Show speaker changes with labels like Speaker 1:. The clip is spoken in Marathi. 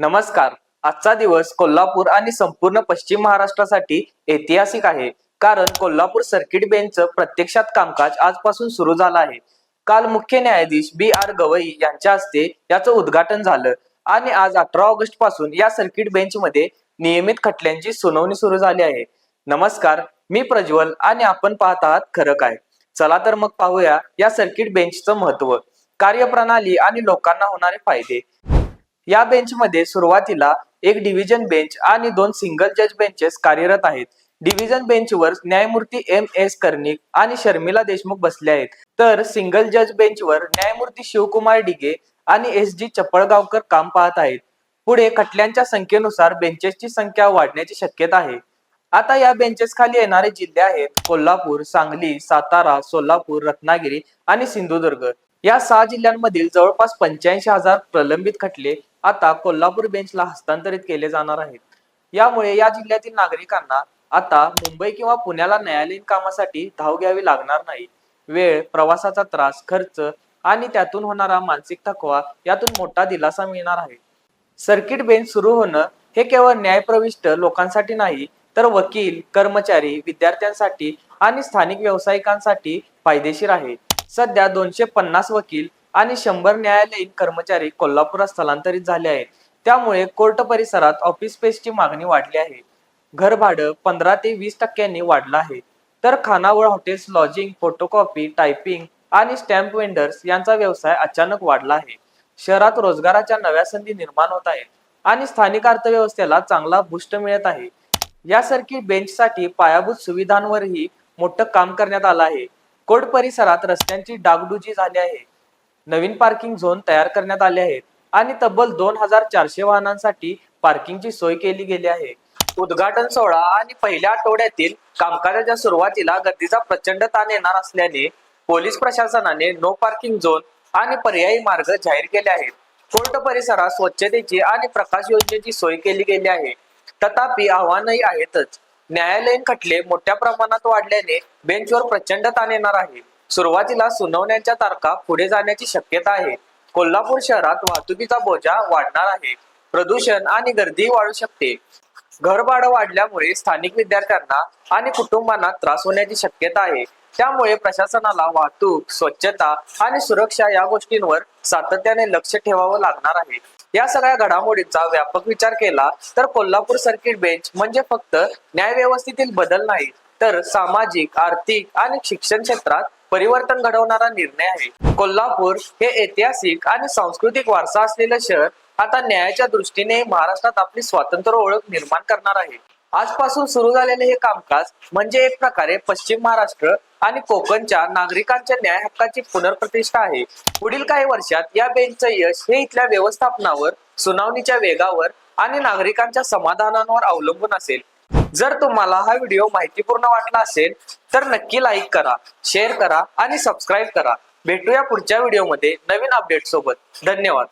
Speaker 1: नमस्कार. आजचा दिवस कोल्हापूर आणि संपूर्ण पश्चिम महाराष्ट्रासाठी ऐतिहासिक आहे. कारण कोल्हापूर सर्किट बेंचचं प्रत्यक्षात कामकाज आजपासून सुरू झालं आहे. काल मुख्य न्यायाधीश बी आर गवई यांच्या हस्ते याचं उद्घाटन झालं. आणि आज अठरा ऑगस्टपासून या सर्किट बेंचमध्ये नियमित खटल्यांची सुनावणी सुरू झाली आहे. नमस्कार. मी प्रज्वल आणि आपण पाहत आहात खरं काय. चला तर मग पाहूया या सर्किट बेंचचं महत्त्व कार्यप्रणाली आणि लोकांना होणारे फायदे. या बेंचमध्ये सुरुवातीला एक डिव्हिजन बेंच आणि दोन सिंगल जज बेंचेस कार्यरत आहेत. डिव्हिजन बेंचवर न्यायमूर्ती एम एस कर्णिक आणि शर्मिला देशमुख बसले आहेत. तर सिंगल जज बेंचवर न्यायमूर्ती शिवकुमार डिगे आणि एस जी चपळगावकर काम पाहत आहेत. पुढे खटल्यांच्या संख्येनुसार बेंचेसची संख्या वाढण्याची शक्यता आहे. आता या बेंचेस खाली येणारे जिल्हे आहेत कोल्हापूर सांगली सातारा सोलापूर रत्नागिरी आणि सिंधुदुर्ग. या सहा जिल्ह्यांमधील जवळपास पंच्याऐंशी हजार प्रलंबित खटले आता कोल्हापूर बेंचला हस्तांतरित केले जाणार आहेत. यामुळे या जिल्ह्यातील नागरिकांना आता मुंबई किंवा पुण्याला न्यायालयीन कामासाठी धाव घ्यावी लागणार नाही. वेळ प्रवासाचा त्रास खर्च आणि त्यातून होणारा मानसिक थकवा यातून मोठा दिलासा मिळणार आहे. सर्किट बेंच सुरू होणं हे केवळ न्यायप्रविष्ट लोकांसाठी नाही तर वकील कर्मचारी विद्यार्थ्यांसाठी आणि स्थानिक व्यावसायिकांसाठी फायदेशीर आहे. सध्या दोनशे पन्नास वकील आणि शंभर न्यायालयीन कर्मचारी कोल्हापुरात स्थलांतरित झाले आहेत. त्यामुळे कोर्ट परिसरात ऑफिस स्पेसची मागणी वाढली आहे. घर भाडं पंधरा ते वीस टक्क्यांनी वाढलं आहे. तर खानावळ हॉटेल्स लॉजिंग फोटोकॉपी टायपिंग आणि स्टॅम्प वेंडर्स यांचा व्यवसाय अचानक वाढला आहे. शहरात रोजगाराच्या नव्या संधी निर्माण होत आहेत आणि स्थानिक अर्थव्यवस्थेला चांगला बुस्ट मिळत आहे. यासारखी बेंचसाठी पायाभूत सुविधांवरही मोठं काम करण्यात आलं आहे. कोर्ट परिसरात रस्त्यांची डागडुजी झाली आहे. नवीन पार्किंग झोन तयार करण्यात आले आहेत आणि तब्बल दोन हजार चारशे वाहनांसाठी पार्किंगची सोय केली गेली आहे. उद्घाटन सोहळा आणि पहिल्या आठवड्यातील कामकाजाच्या सुरुवातीला गर्दीचा प्रचंड ताण येणार असल्याने पोलीस प्रशासनाने नो पार्किंग झोन आणि पर्यायी मार्ग जाहीर केले आहेत. कोर्ट परिसरात स्वच्छतेची आणि प्रकाश योजनेची सोय केली गेली आहे. तथापि आव्हानही आहेतच. न्यायालयीन खटले मोठ्या प्रमाणात वाढल्याने बेंचवर प्रचंड ताण येणार आहे. सुरुवातीला सुनावण्यांच्या तारखा पुढे जाण्याची शक्यता आहे. कोल्हापूर शहरात वाहतुकीचा बोजा वाढणार आहे. प्रदूषण आणि गर्दीही वाढू शकते. घरभाडं वाढल्यामुळे स्थानिक विद्यार्थ्यांना आणि कुटुंबांना त्रास होण्याची शक्यता आहे. त्यामुळे प्रशासनाला वाहतूक स्वच्छता आणि सुरक्षा या गोष्टींवर सातत्याने लक्ष ठेवावं लागणार आहे. या सगळ्या घडामोडींचा व्यापक विचार केला तर कोल्हापूर सर्किट बेंच म्हणजे फक्त न्यायव्यवस्थेतील बदल नाही तर सामाजिक आर्थिक आणि शिक्षण क्षेत्रात परिवर्तन घडवणारा निर्णय आहे. कोल्हापूर हे ऐतिहासिक आणि सांस्कृतिक वारसा असलेलं शहर आता न्यायाच्या दृष्टीने महाराष्ट्रात आपली स्वातंत्र्य ओळख निर्माण करणार आहे. आजपासून सुरू झालेले हे कामकाज म्हणजे एक प्रकारे पश्चिम महाराष्ट्र आणि कोकणच्या नागरिकांच्या न्याय हक्काची पुनर्प्रतिष्ठा आहे. पुढील काही वर्षात या बेंचचं यश हे इथल्या व्यवस्थापनावर सुनावणीच्या वेगावर आणि नागरिकांच्या समाधानांवर अवलंबून असेल. जर तुम्हाला हा व्हिडिओ माहितीपूर्ण वाटला असेल तर नक्की लाईक करा शेअर करा आणि सबस्क्राईब करा. भेटूया पुढच्या व्हिडिओमध्ये नवीन अपडेट सोबत. धन्यवाद.